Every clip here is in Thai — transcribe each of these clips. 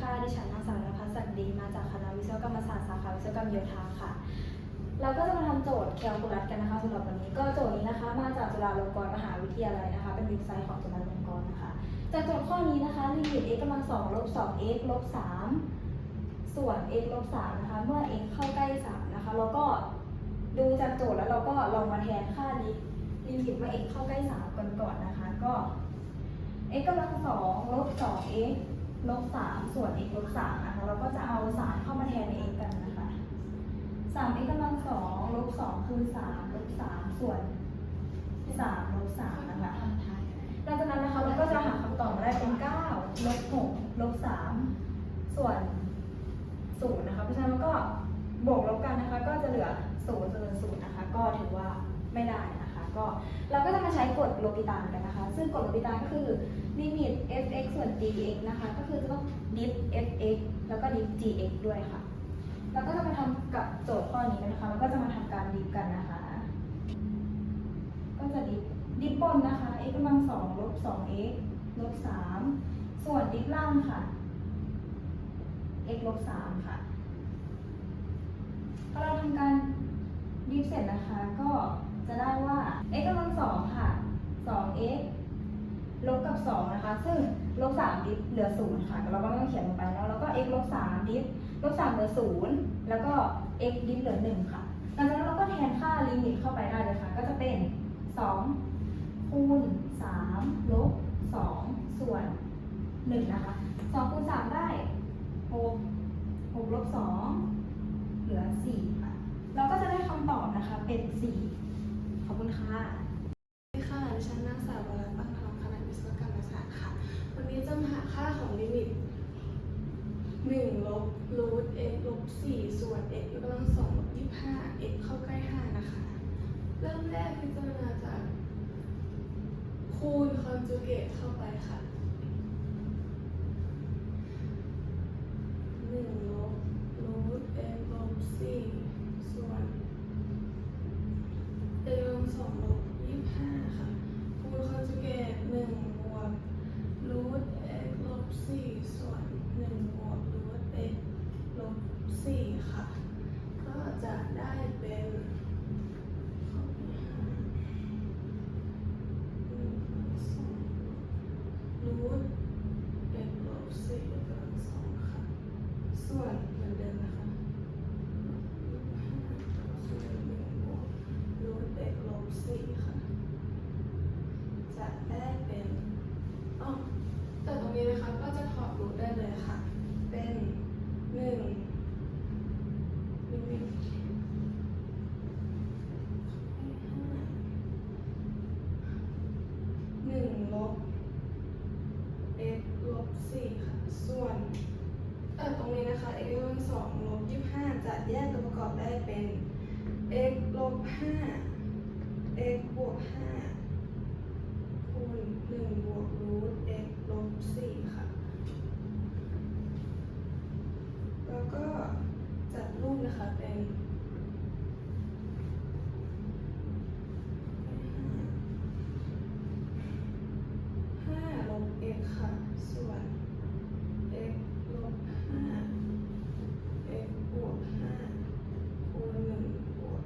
ค่ะ ดิฉันนางสาวนภัสสันดีมาจากคณะวิศวกรรมศาสตร์สาขาวิศวกรรมโยธาค่ะ เราก็จะมาทำโจทย์แคลคูลัสกันนะคะสำหรับวันนี้ ก็โจทย์นี้นะคะ มาจากจุฬาลงกรณ์มหาวิทยาลัยนะคะ เป็นเว็บไซต์ของจุฬาลงกรณ์นะคะ จากโจทย์ข้อนี้นะคะลิมิต x กำลังสองลบสอง x ลบสามส่วน x ลบสามนะคะ เมื่อ x เข้าใกล้สามนะคะ แล้วก็ดูจากโจทย์แล้วเราก็ลองมาแทนค่าลิลิมิตเมื่อ x เข้าใกล้สามกันก่อนนะคะ ก็ x กำลังสองลบสอง x ลบสามส่วน x ลบสามนะคะ เราก็จะเอาสามเข้ามาแทนใน x กันนะคะสาม x กำลังสองลบสองคือสามลบสามส่วนสามลบสามนะคะหลังจากนั้นนะคะเราก็จะหาคำตอบมาได้เป็นเก้าลบหกลบสามส่วนศูนย์นะคะ เพราะฉะนั้นเราก็บวกลบกันนะคะ ก็จะเหลือศูนย์ส่วนศูนย์นะคะ ก็ถือว่าไม่ได้นะคะ ก็เราก็จะมาใช้กฎโลปิตานกันนะคะ ซึ่งกฎโลปิตานก็คือลิมิต f(x) ส่วน gx นะคะ ก็คือจะต้อง diff f(x) แล้วก็ diff gx ด้วยค่ะแล้วก็จะมาทำกับโจทย์ข้อนี้กันนะคะแล้วก็จะมาทำการดิฟกันนะคะ ก็จะดิฟดิฟบนนะคะ x กำลังสองลบสอง x ลบสามส่วนดิฟล่างค่ะ x ลบสามค่ะพอเราทำการดิฟเสร็จนะคะก็ จะได้ว่า x กำลังสองค่ะสอง x ลบกับ 2 นะคะ ซึ่งลบ3ดิฟเหลือ 0 ค่ะ เราก็ไม่ต้องเขียนลงไปแล้วแล้วก็ x ลบ3ดิฟลบ3เหลือ 0 แล้วก็ x ดิฟเหลือ 1 ค่ะหลังจากนั้นเราก็แทนค่าลิมิตเข้าไปได้เลยค่ะ ก็จะเป็น 2 คูณ 3 ลบ 2 ส่วน 1 นะคะ 2 คูณ 3 ได้ 6 6ลบ2เหลือ 4 ค่ะ เราก็จะได้คำตอบนะคะเป็น 4 อบคุณค่ะสวัสดีค่ะดิฉันนางสาววรัตน์ปังทองคณะวิศวกรรมศาสตร์ค่ะ วันนี้จะมาหาค่าของลิมิต1ลบรูท x ลบ4ส่วน x ยกกำลังสองลบ25 x เข้าใกล้5นะคะ เริ่มแรกพิจารณาจากคูณคอนจูเกตเข้าไปค่ะ 1ลบรูท x ลบ4ส่วน เอลงสองลบยี่สิบห้าค่ะ คูณคอนจูเกตหนึ่งบวกรูทเอ็กลบสี่ส่วนหนึ่งบวกรูทเอ็กลบสี่ค่ะ ก็จะได้เป็นข้อที่ห้าหนึ่งสองรูทเอ็กลบสี่กำลังสองค่ะ ส่วนเหมือนเดิมนะคะยี่สิบห้าส่วนหนึ่งบวก รูทเอ็กลบสี่ค่ะ จะได้เป็นอ๋อแต่ตรงนี้นะคะก็จะถอดรูทได้ เลยค่ะ เป็นหนึ่งหนึ่งลบ x ลบสี่ค่ะ ส่วนเออตรงนี้นะคะ x กำลังสองลบยี่สิบห้าจะแยกตัวประกอบได้เป็น x ลบห้า x บวกห้าคูณหนึ่งบวกรูท x ลบสี่ค่ะ แล้วก็จัดรูปนะคะเป็นห้าลบ x ค่ะ ส่วน x ลบห้า x บวกห้าคูณหนึ่งบวก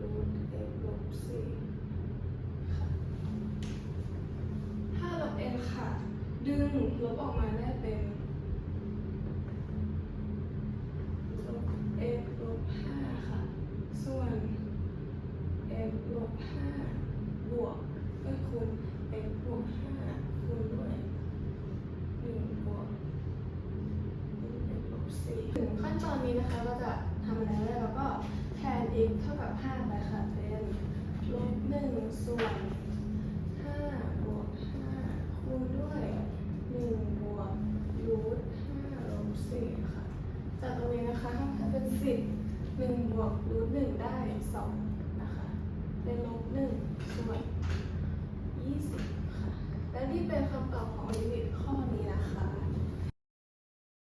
รูท x ลบสี่ค่ะห้าลบ x ค่ะ ดึ งลบออกมาได้เป็นลบ x ลบห้าค่ะ ส่วน x ลบห้าบวกก็คูณ x บวกห้าคูณด้วยหนึ่งบวกถึงขั้นตอนนี้นะคะเราจะทำอะไรได้เราก็แทน x เท่ากับ5ไปค่ะเป็นลบ1ส่วน5บวก5คูณด้วย1บวกรูท5ลบ4ค่ะ จากตรงนี้นะคะถ้า ทำเป็น10 1บวกรูท1ได้สองนะคะ เป็นลบ1ส่วนยี่สิบค่ะ และนี่เป็นคำตอบของลิมิตข้อนี้นะคะ